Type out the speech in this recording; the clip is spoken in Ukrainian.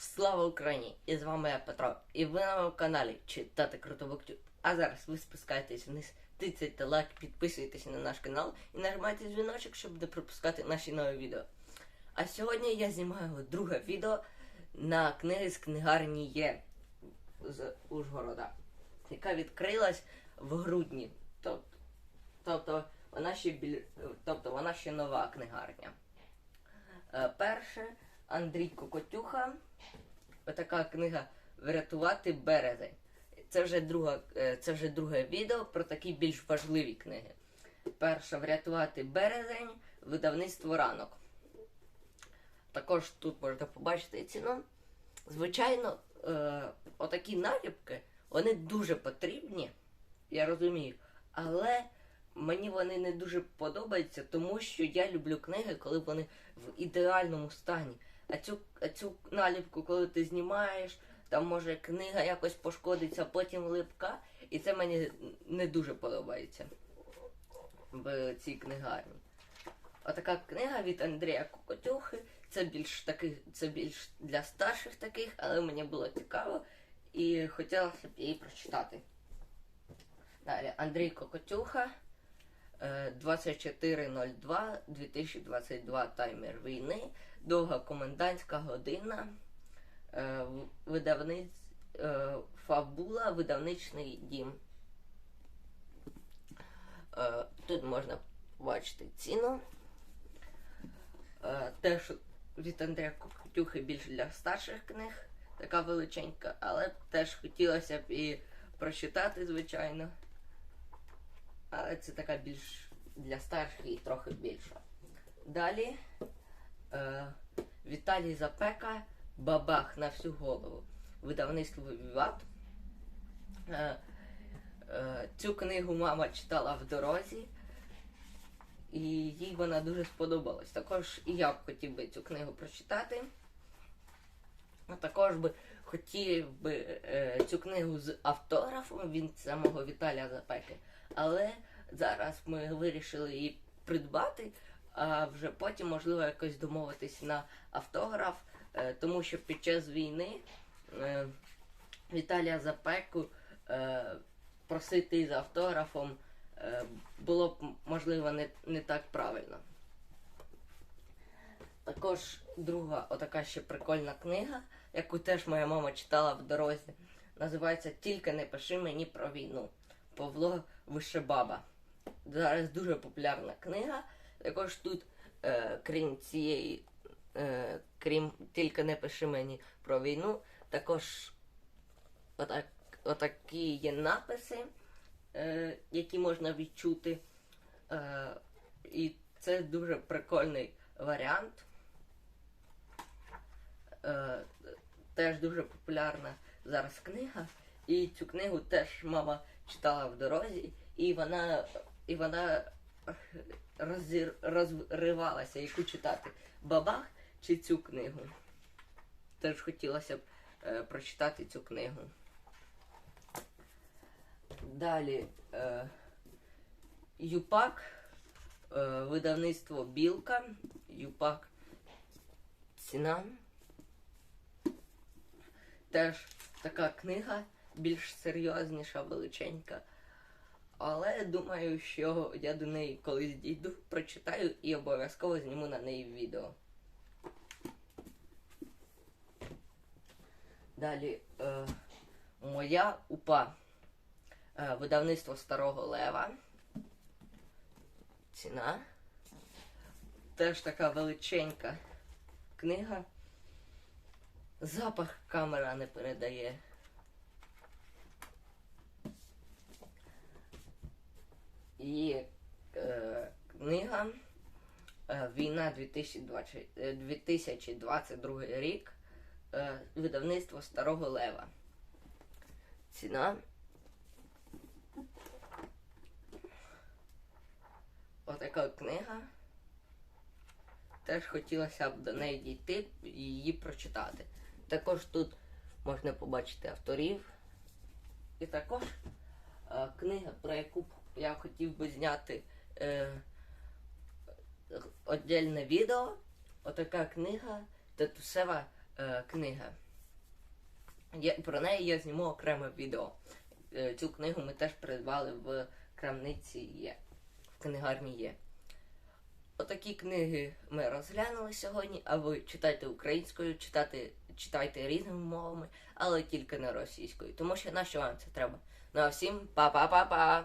Слава Україні! І з вами я Петро. І ви на моєму каналі Читати Круто Буктю. А зараз ви спускаєтесь вниз, тицяйте лайк, підписуйтесь на наш канал і нажимайте дзвіночок, щоб не пропускати наші нові відео. А сьогодні я знімаю друге відео на книги з книгарні Є з Ужгорода, яка відкрилась в грудні. Тобто, тобто вона ще біль... тобто вона ще нова книгарня. Е, Перше Андрій Кокотюха. Отака книга Врятувати березень. Це вже друга, е, це вже друге відео про такі більш важливі книги. Перша Врятувати березень, видавництво ранок. Також тут можна побачити ціну. Звичайно, е, отакі наліпки, вони дуже потрібні, я розумію. Але мені вони не дуже подобаються, тому що я люблю книги, коли вони в ідеальному стані. А цю, цю наліпку, коли ти знімаєш, там може книга якось пошкодиться, потім липка, і це мені не дуже подобається в цій книгарні. Отака книга від Андрія Кокотюхи. Це більш таких, це більш для старших таких, але мені було цікаво і хотілося б її прочитати. Далі Андрій Кокотюха. Е, 24.02 2022 таймер війни. Довга комендантська година. е, Видавниць е, Фабула, видавничний дім. Е, Тут можна побачити ціну. Е, Теж від Андрія Кокотюхи більше для старших книг, така величенька, але теж хотілося б і прочитати, звичайно. Але це така більш для старших і трохи більша. Далі е, Віталій Запека Бабах на всю голову. Видавництво Віват. Е, е, цю книгу мама читала в дорозі, і їй вона дуже сподобалась. Також і я б хотів би цю книгу прочитати. А також би хотів би е, цю книгу з автографом від самого Віталія Запеки. Але зараз ми вирішили її придбати, а вже потім, можливо, якось домовитись на автограф, е, тому що під час війни е, Віталія Запеку е, просити з автографом е, було б, можливо, не, не так правильно. Також друга отака ще прикольна книга, яку теж моя мама читала в дорозі. Називається Тільки не пиши мені про війну. Павло Вишебаба. Зараз дуже популярна книга. Також тут, е, крім цієї, е, крім тільки не пиши мені про війну, також отак, отакі є написи, е, які можна відчути. Е, і це дуже прикольний варіант. Е, теж дуже популярна зараз книга. І цю книгу теж мама читала в дорозі, і вона, і вона розір, розривалася, яку читати. Бабах чи цю книгу. Теж хотілося б е, прочитати цю книгу. Далі е, Юпак, е, видавництво Білка, Юпак Ціна. Теж така книга, більш серйозніша, величенька. Але думаю, що я до неї колись дійду, прочитаю і обов'язково зніму на неї відео. Далі е, моя упа. Е, видавництво Старого Лева. Ціна. Теж така величенька книга. Запах камера не передає. І е, книга е, Війна 2020, е, 2022 рік. Е, видавництво Старого Лева. Ціна. Отака книга. Теж хотілося б до неї дійти і її прочитати. Також тут можна побачити авторів. І також е, книга, про яку я хотів би зняти е, отдельне відео. Отака книга, татусева е, книга. Я, про неї я зніму окреме відео. Е, Цю книгу ми теж придбали в крамниці є. В книгарні є. Отакі книги ми розглянули сьогодні, а ви читайте українською, читайте, читайте різними мовами, але тільки не російською, тому що на що вам це треба? Ну а всім па-па-па-па!